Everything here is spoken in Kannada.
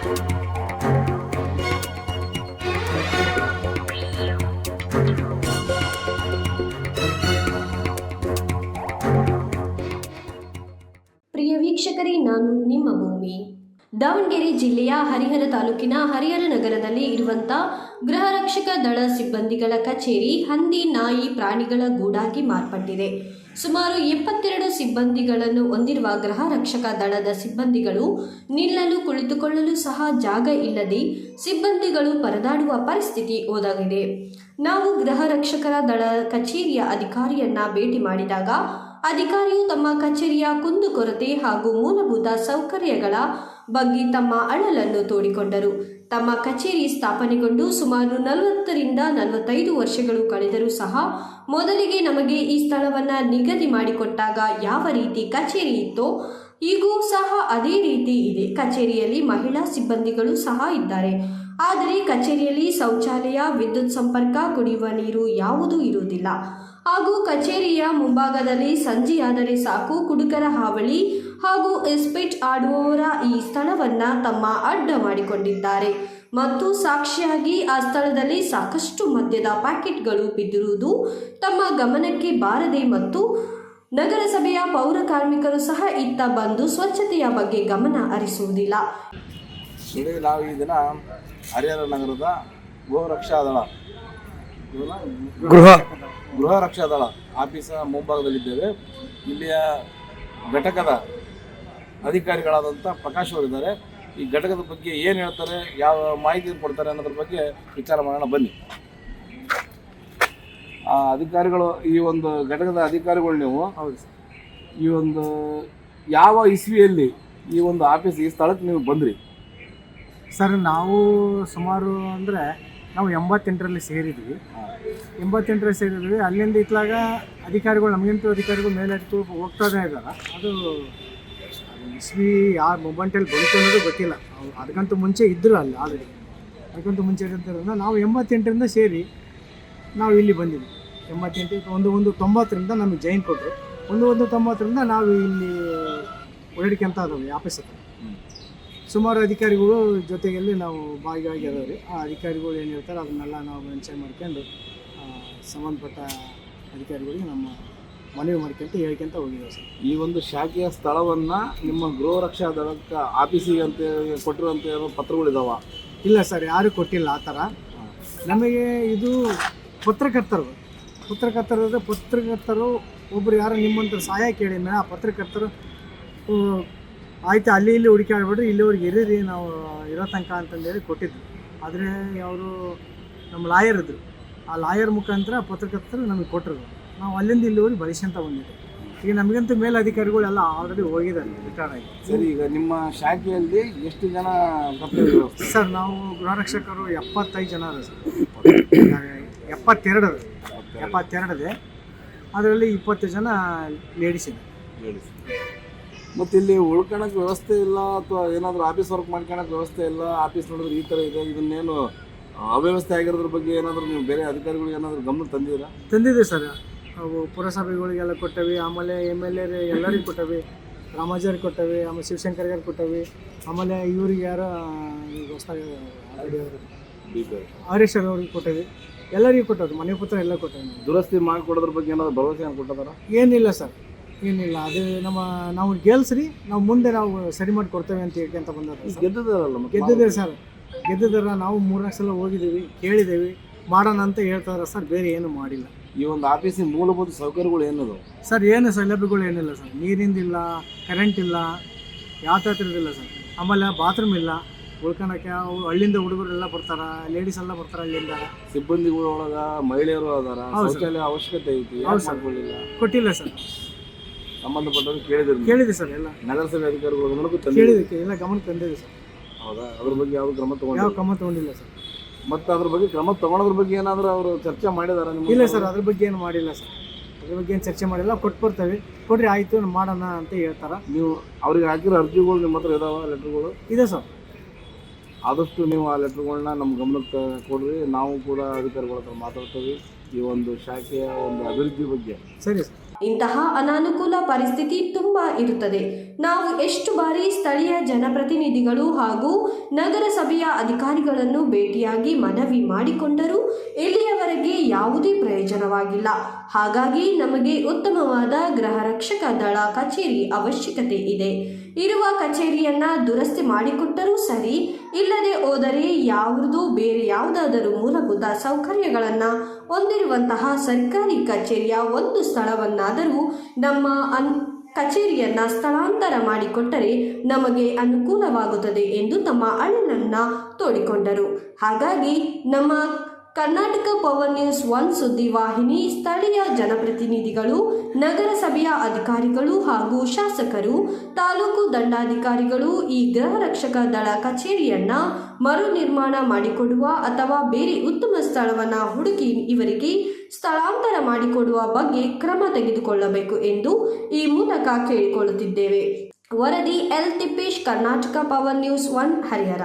ಪ್ರಿಯ ವೀಕ್ಷಕರೇ ನಾನು ನಿಮ್ಮ ಭೂಮಿ. ದಾವಣಗೆರೆ ಜಿಲ್ಲೆಯ ಹರಿಹರ ತಾಲೂಕಿನ ಹರಿಹರ ನಗರದಲ್ಲಿ ಇರುವಂಥ ಗೃಹ ರಕ್ಷಕ ದಳ ಸಿಬ್ಬಂದಿಗಳ ಕಚೇರಿ ಹಂದಿ ನಾಯಿ ಪ್ರಾಣಿಗಳ ಗೂಡಾಗಿ ಮಾರ್ಪಟ್ಟಿದೆ. ಸುಮಾರು ಎಪ್ಪತ್ತೆರಡು ಸಿಬ್ಬಂದಿಗಳನ್ನು ಹೊಂದಿರುವ ಗೃಹ ರಕ್ಷಕ ದಳದ ಸಿಬ್ಬಂದಿಗಳು ನಿಲ್ಲಲು ಕುಳಿತುಕೊಳ್ಳಲು ಸಹ ಜಾಗ ಇಲ್ಲದೆ ಸಿಬ್ಬಂದಿಗಳು ಪರದಾಡುವ ಪರಿಸ್ಥಿತಿ ಒದಗಿದೆ ನಾವು ಗೃಹ ರಕ್ಷಕರ ದಳ ಕಚೇರಿಯ ಅಧಿಕಾರಿಯನ್ನ ಭೇಟಿ ಮಾಡಿದಾಗ ಅಧಿಕಾರಿಯು ತಮ್ಮ ಕಚೇರಿಯ ಕುಂದುಕೊರತೆ ಹಾಗೂ ಮೂಲಭೂತ ಸೌಕರ್ಯಗಳ ಬಗ್ಗೆ ತಮ್ಮ ಅಳಲನ್ನು ತೋಡಿಕೊಂಡರು. ತಮ್ಮ ಕಚೇರಿ ಸ್ಥಾಪನೆಗೊಂಡು ಸುಮಾರು ನಲವತ್ತರಿಂದ ನಲವತ್ತೈದು ವರ್ಷಗಳು ಕಳೆದರೂ ಸಹ ಮೊದಲಿಗೆ ನಮಗೆ ಈ ಸ್ಥಳವನ್ನು ನಿಗದಿ ಮಾಡಿಕೊಟ್ಟಾಗ ಯಾವ ರೀತಿ ಕಚೇರಿ ಇತ್ತೋ, ಈಗೂ ಸಹ ಅದೇ ರೀತಿ ಇದೆ. ಕಚೇರಿಯಲ್ಲಿ ಮಹಿಳಾ ಸಿಬ್ಬಂದಿಗಳು ಸಹ ಇದ್ದಾರೆ. ಆದರೆ ಕಚೇರಿಯಲ್ಲಿ ಶೌಚಾಲಯ, ವಿದ್ಯುತ್ ಸಂಪರ್ಕ, ಕುಡಿಯುವ ನೀರು ಯಾವುದೂ ಇರುವುದಿಲ್ಲ. ಹಾಗೂ ಕಚೇರಿಯ ಮುಂಭಾಗದಲ್ಲಿ ಸಂಜೆಯಾದರೆ ಸಾಕು ಕುಡುಕರ ಹಾವಳಿ ಹಾಗೂ ಎಸ್ಪೆಟ್ ಆಡುವವರ ಈ ಸ್ಥಳವನ್ನ ತಮ್ಮ ಅಡ್ಡ ಮಾಡಿಕೊಂಡಿದ್ದಾರೆ. ಮತ್ತು ಸಾಕ್ಷಿಯಾಗಿ ಆ ಸ್ಥಳದಲ್ಲಿ ಸಾಕಷ್ಟು ಮದ್ಯದ ಪ್ಯಾಕೆಟ್ಗಳು ಬಿದ್ದಿರುವುದು ತಮ್ಮ ಗಮನಕ್ಕೆ ಬಾರದೆ ಮತ್ತು ನಗರಸಭೆಯ ಪೌರ ಕಾರ್ಮಿಕರು ಸಹ ಇತ್ತ ಬಂದು ಸ್ವಚ್ಛತೆಯ ಬಗ್ಗೆ ಗಮನ ಹರಿಸುವುದಿಲ್ಲ. ನಾವು ಈ ದಿನ ಹರಿಹರ ನಗರದ ಗೋರಕ್ಷಾ ರಕ್ಷಾ ದಳ ಗೃಹ. ಗೃಹ ರಕ್ಷಾ ದಳ ಆಫೀಸ ಮುಂಭಾಗದಲ್ಲಿದ್ದೇವೆ. ಇಲ್ಲಿಯ ಘಟಕದ ಅಧಿಕಾರಿಗಳಾದಂಥ ಪ್ರಕಾಶ್ ಅವರಿದ್ದಾರೆ ಈ ಘಟಕದ ಬಗ್ಗೆ ಏನು ಹೇಳ್ತಾರೆ ಯಾವ ಮಾಹಿತಿ ಕೊಡ್ತಾರೆ ಅನ್ನೋದ್ರ ಬಗ್ಗೆ ವಿಚಾರ ಮಾಡೋಣ ಬನ್ನಿ. ಆ ಅಧಿಕಾರಿಗಳು ಈ ಒಂದು ಘಟಕದ ಅಧಿಕಾರಿಗಳು ನೀವು. ಈ ಒಂದು ಯಾವ ಇಸ್ವಿಯಲ್ಲಿ ಈ ಒಂದು ಆಫೀಸ್ ಈ ಸ್ಥಳಕ್ಕೆ ನೀವು ಬಂದ್ರಿ? ಸರ್ ನಾವು ಸುಮಾರು ಅಂದರೆ ನಾವು ಎಂಬತ್ತೆಂಟರಲ್ಲಿ ಸೇರಿದ್ವಿ. ಎಂಬತ್ತೆಂಟರಲ್ಲಿ ಸೇರಿದ್ವಿ. ಅಲ್ಲಿಂದ ಇತ್ಲಾಗ ಅಧಿಕಾರಿಗಳು ನಮಗಿಂತೂ ಅಧಿಕಾರಿಗಳು ಮೇಲೆ ಹತ್ತು ಹೋಗ್ತಾನೆ ಇದ್ದಾರ ಅದು ಇಸ್ವಿ ಯಾರು ಮೊಬೈಟಲ್ಲಿ ಬಂತು ಅನ್ನೋದು ಗೊತ್ತಿಲ್ಲ. ಅವ್ರು ಅದಕ್ಕಂತೂ ಮುಂಚೆ ಇದ್ದರು ಅಲ್ಲಿ ಆಲ್ರೆಡಿ ಅದಕ್ಕಂತೂ ಮುಂಚೆ ಇರೋದ್ರಿಂದ ನಾವು ಎಂಬತ್ತೆಂಟರಿಂದ ಸೇರಿ ನಾವು ಇಲ್ಲಿ ಬಂದಿದ್ವಿ. ಎಂಬತ್ತೆಂಟು ಒಂದು ಒಂದು ತೊಂಬತ್ತರಿಂದ ನಮಗೆ ಜೈನ್ ಕೊಟ್ಟರು ಒಂದು ಒಂದು ತೊಂಬತ್ತರಿಂದ ನಾವು ಇಲ್ಲಿ ಓಡಾಡ್ಕೊಂತ ಇದ್ದಾವೆ ಆಫೀಸ್ ಹತ್ರ. ಸುಮಾರು ಅಧಿಕಾರಿಗಳು ಜೊತೆಯಲ್ಲಿ ನಾವು ಭಾಗಿಯಾಗಿ ಅದಾವೆ ಆ ಅಧಿಕಾರಿಗಳು ಏನು ಹೇಳ್ತಾರೆ ಅದನ್ನೆಲ್ಲ ನಾವು ಮೆನ್ಷನ್ ಮಾಡ್ಕೊಂಡು ಸಂಬಂಧಪಟ್ಟ ಅಧಿಕಾರಿಗಳಿಗೆ ನಮ್ಮ ಮನವಿ ಮಾಡ್ಕೊಂತ ಹೇಳ್ಕೊಂತ ಹೋಗಿದ್ದೇವೆ ಸರ್. ಈ ಒಂದು ಶಾಖೆಯ ಸ್ಥಳವನ್ನು ನಿಮ್ಮ ಗೃಹ ರಕ್ಷಾ ದಳಕ್ಕೆ ಆಫೀಸಿಗೆ ಅಂತ ಕೊಟ್ಟಿರುವಂತ ಏನೋ ಪತ್ರಗಳಿದಾವ ಇಲ್ಲ ಸರ್ ಯಾರೂ ಕೊಟ್ಟಿಲ್ಲ ಆ ಥರ. ನಮಗೆ ಇದು ಪತ್ರಕರ್ತರು ಪತ್ರಕರ್ತರು ಅಂದರೆ ಪತ್ರಕರ್ತರು ಒಬ್ಬರು ಯಾರು ನಿಮ್ಮಂತ ಸಹಾಯ ಕೇಳಿ ಮೇಲೆ ಆ ಪತ್ರಕರ್ತರು ಆಯ್ತು ಅಲ್ಲಿ ಇಲ್ಲಿ ಹುಡುಕಾಡ್ಬಿಟ್ರೆ ಇಲ್ಲಿವರೆಗೆ ಇರೀರಿ ನಾವು ಇರೋ ತನಕ ಅಂತಂದೇಳಿ ಕೊಟ್ಟಿದ್ರು. ಆದರೆ ಅವರು ನಮ್ಮ ಲಾಯರ್ ಇದ್ರು. ಆ ಲಾಯರ್ ಮುಖಾಂತರ ಪತ್ರಕರ್ತರು ನಮಗೆ ಕೊಟ್ಟರು. ನಾವು ಅಲ್ಲಿಂದ ಇಲ್ಲಿವರೆಗೆ ಬಳಸ್ಕೊಂತ ಬಂದಿದ್ದೆ. ಈಗ ನಮಗಂತೂ ಮೇಲಧಿಕಾರಿಗಳೆಲ್ಲ ಆಲ್ರೆಡಿ ಹೋಗಿದ್ದಾರೆ. ರಿಟೈರ್ ಆಗಿ ಸರಿ ಈಗ ನಿಮ್ಮ ಶಾಖೆಯಲ್ಲಿ ಎಷ್ಟು ಜನ ಸರ್ ನಾವು ಗೃಹರಕ್ಷಕರು ಎಪ್ಪತ್ತೈದು ಜನ ಅದ ಸರ್. ಎಪ್ಪತ್ತೆರಡು. ಎಪ್ಪತ್ತೆರಡದೆ. ಅದರಲ್ಲಿ ಇಪ್ಪತ್ತು ಜನ ಲೇಡೀಸ್ ಇದೆ ಮತ್ತೆ ಇಲ್ಲಿ ಉಳ್ಕೊಳಕ್ ವ್ಯವಸ್ಥೆ ಇಲ್ಲ ಅಥವಾ ಏನಾದರೂ ಆಫೀಸ್ ವರ್ಕ್ ಮಾಡ್ಕೊಳಕ್ ವ್ಯವಸ್ಥೆ ಇಲ್ಲ ಆಫೀಸ್ ನೋಡಿದ್ರೆ ಈ ಥರ ಇದೆ ಇದನ್ನೇನು ಅವ್ಯವಸ್ಥೆ ಆಗಿರೋದ್ರ ಬಗ್ಗೆ ಏನಾದರೂ ನೀವು ಬೇರೆ ಅಧಿಕಾರಿಗಳಿಗೆ ಏನಾದರೂ ಗಮನ ತಂದಿದ್ದೀರಾ? ತಂದಿದ್ದೀವಿ ಸರ್. ಅವು ಪುರಸಭೆಗಳಿಗೆಲ್ಲ ಕೊಟ್ಟವಿ ಆಮೇಲೆ ಎಂ ಎಲ್ ಎ ಎಲ್ಲರಿಗೂ ಕೊಟ್ಟವಿ ರಾಮಾಚಾರ್ಯ ಕೊಟ್ಟವಿ ಆಮೇಲೆ ಶಿವಶಂಕರ್ಗಾರು ಕೊಟ್ಟವಿ ಆಮೇಲೆ ಇವ್ರಿಗೆ ಯಾರು ಹೊಸ್ದಾಗಿ ಹರೀಶ್ ಅವ್ರಿಗೆ ಕೊಟ್ಟವಿ. ಎಲ್ಲರಿಗೂ ಕೊಟ್ಟವ್ರು ಮನೆ ಪುತ್ರ ಎಲ್ಲ ಕೊಟ್ಟವಿ ದುರಸ್ತಿ ಮಾಡಿಕೊಡೋದ್ರ ಬಗ್ಗೆ ಏನಾದರೂ ಭರವಸೆ ಕೊಟ್ಟದಾರ ಏನಿಲ್ಲ ಸರ್. ಏನಿಲ್ಲ ಅದು ನಮ್ಮ ನಾವು ಗೆಲ್ಸ್ರಿ ನಾವು ಮುಂದೆ ನಾವು ಸರಿ ಮಾಡಿ ಕೊಡ್ತೇವೆ ಅಂತ ಹೇಳ್ಕೊಂತ ಬಂದವ್ರು ಗೆದ್ದಿದ್ದಾರಲ್ಲ ಗೆದ್ದಿದ್ದೇವೆ ಗೆದ್ದಿದೆ ಸರ್. ಗೆದ್ದಿದ್ದಾರ ನಾವು ಮೂರ್ನಾಲ್ಕು ಸಲ ಹೋಗಿದ್ದೀವಿ ಕೇಳಿದ್ದೀವಿ ಮಾಡೋಣ ಅಂತ ಹೇಳ್ತಾರೆ ಸರ್ ಬೇರೆ ಏನು ಮಾಡಿಲ್ಲ. ಈ ಒಂದು ಆಫೀಸಿನ ಮೂಲಭೂತ ಸೌಕರ್ಯಗಳು ಏನದು ಸರ್ ಏನು ಸೌಲಭ್ಯಗಳು ಏನಿಲ್ಲ ಸರ್. ನೀರಿಂದಿಲ್ಲ ಕರೆಂಟ್ ಇಲ್ಲ ಯಾವ ಥರದಿಲ್ಲ ಸರ್. ಆಮೇಲೆ ಬಾತ್ರೂಮ್ ಇಲ್ಲ ಉಳ್ಕೊಳಕ್ಕೆ ಅವು ಹಳ್ಳಿಂದ ಹುಡುಗರೆಲ್ಲ ಬರ್ತಾರ ಲೇಡೀಸ್ ಎಲ್ಲ ಬರ್ತಾರ ಅಲ್ಲಿಂದ ಸಿಬ್ಬಂದಿಗಳೊಳಗ ಮಹಿಳೆಯರು ಅದಾರ. ಶೌಚಾಲಯ ಅವಶ್ಯಕತೆ ಐತಿ ಕೊಟ್ಟಿಲ್ಲ ಸರ್. ಸಂಬಂಧಪಟ್ಟವ್ರು ಕೇಳಿದ್ರು. ಕೇಳಿದೆ ಸರ್. ಎಲ್ಲ ನಗರಸಭೆ ಅಧಿಕಾರಿಗಳ ಗಮನಕ್ಕೂ ತಂದಿದ್ದೀರಿ. ಕೇಳಿದಕ್ಕೆ ಎಲ್ಲ ಗಮನ ತಂದಿದೆ ಸರ್. ಹೌದಾ? ಅದ್ರ ಬಗ್ಗೆ ಯಾವ ಕ್ರಮ ಯಾವ ತಗೊಂಡಿಲ್ಲ ಕ್ರಮ ತಗೊಂಡಿಲ್ಲ ಸರ್. ಮತ್ತೆ ಅದ್ರ ಬಗ್ಗೆ ಕ್ರಮ ತಗೊಳೋದ್ರ ಬಗ್ಗೆ ಏನಾದ್ರು ಅವರು ಚರ್ಚೆ ಮಾಡಿದಾರ ನಿಮ್ಮ ಇಲ್ಲ ಸರ್ ಅದ್ರ ಬಗ್ಗೆ ಏನು ಮಾಡಿಲ್ಲ ಸರ್. ಅದ್ರ ಬಗ್ಗೆ ಏನು ಚರ್ಚೆ ಮಾಡಿಲ್ಲ. ಕೊಟ್ಟು ಬರ್ತೇವೆ. ಕೊಡ್ರಿ ಆಯಿತು ಮಾಡೋಣ ಅಂತ ಹೇಳ್ತಾರ. ನೀವು ಅವ್ರಿಗೆ ಹಾಕಿರೋ ಅರ್ಜಿಗಳು ನಿಮ್ಮ ಹತ್ರ ಇದಾವ ಲೆಟರ್ಗಳು? ಇದೆ ಸರ್. ಆದಷ್ಟು ನೀವು ಆ ಲೆಟರ್ಗಳನ್ನ ನಮ್ಮ ಗಮನಕ್ಕೆ ಕೊಡ್ರಿ. ನಾವು ಕೂಡ ಅಧಿಕಾರಿಗಳ ಹತ್ರ ಮಾತಾಡ್ತೀವಿ. ಈ ಒಂದು ಶಾಖೆಯ ಒಂದು ಅಭಿವೃದ್ಧಿ ಬಗ್ಗೆ. ಸರಿ ಸರ್. ಇಂತಹ ಅನಾನುಕೂಲ ಪರಿಸ್ಥಿತಿ ತುಂಬ ಇರುತ್ತದೆ. ನಾವು ಎಷ್ಟು ಬಾರಿ ಸ್ಥಳೀಯ ಜನಪ್ರತಿನಿಧಿಗಳು ಹಾಗೂ ನಗರಸಭೆಯ ಅಧಿಕಾರಿಗಳನ್ನು ಭೇಟಿಯಾಗಿ ಮನವಿ ಮಾಡಿಕೊಂಡರೂ ಇಲ್ಲಿಯವರೆಗೆ ಯಾವುದೇ ಪ್ರಯೋಜನವಾಗಿಲ್ಲ. ಹಾಗಾಗಿ ನಮಗೆ ಉತ್ತಮವಾದ ಗೃಹ ರಕ್ಷಕ ದಳ, ಕಚೇರಿ ಅವಶ್ಯಕತೆ ಇದೆ. ಇರುವ ಕಚೇರಿಯನ್ನ ದುರಸ್ತಿ ಮಾಡಿಕೊಟ್ಟರೂ ಸರಿ, ಇಲ್ಲದೆ ಹೋದರೆ ಯಾವುದೋ ಬೇರೆ ಯಾವುದಾದರೂ ಮೂಲಭೂತ ಸೌಕರ್ಯಗಳನ್ನು ಹೊಂದಿರುವಂತಹ ಸರ್ಕಾರಿ ಕಚೇರಿಯ ಒಂದು ಸ್ಥಳವನ್ನಾದರೂ ನಮ್ಮ ಅನ್, ಕಚೇರಿಯನ್ನ ಸ್ಥಳಾಂತರ ಮಾಡಿಕೊಟ್ಟರೆ ನಮಗೆ ಅನುಕೂಲವಾಗುತ್ತದೆ ಎಂದು ತಮ್ಮ ಅಣ್ಣನನ್ನ ತೋಡಿಕೊಂಡರು. ಹಾಗಾಗಿ ನಮ್ಮ ಕರ್ನಾಟಕ ಪವರ್ ನ್ಯೂಸ್ ಒನ್ ಸುದ್ದಿ ವಾಹಿನಿ ಸ್ಥಳೀಯ ಜನಪ್ರತಿನಿಧಿಗಳು, ನಗರಸಭೆಯ ಅಧಿಕಾರಿಗಳು ಹಾಗೂ ಶಾಸಕರು, ತಾಲೂಕು ದಂಡಾಧಿಕಾರಿಗಳು, ಈ ಗೃಹ ರಕ್ಷಕ ದಳ ಕಚೇರಿಯನ್ನ ಮರು ನಿರ್ಮಾಣ ಮಾಡಿಕೊಡುವ ಅಥವಾ ಬೇರೆ ಉತ್ತಮ ಸ್ಥಳವನ್ನ ಹುಡುಕಿ ಇವರಿಗೆ ಸ್ಥಳಾಂತರ ಮಾಡಿಕೊಡುವ ಬಗ್ಗೆ ಕ್ರಮ ತೆಗೆದುಕೊಳ್ಳಬೇಕು ಎಂದು ಈ ಮೂಲಕ ಕೇಳಿಕೊಳ್ಳುತ್ತಿದ್ದೇವೆ. ವರದಿ L Tippesh, Karnataka power news one, Harihar.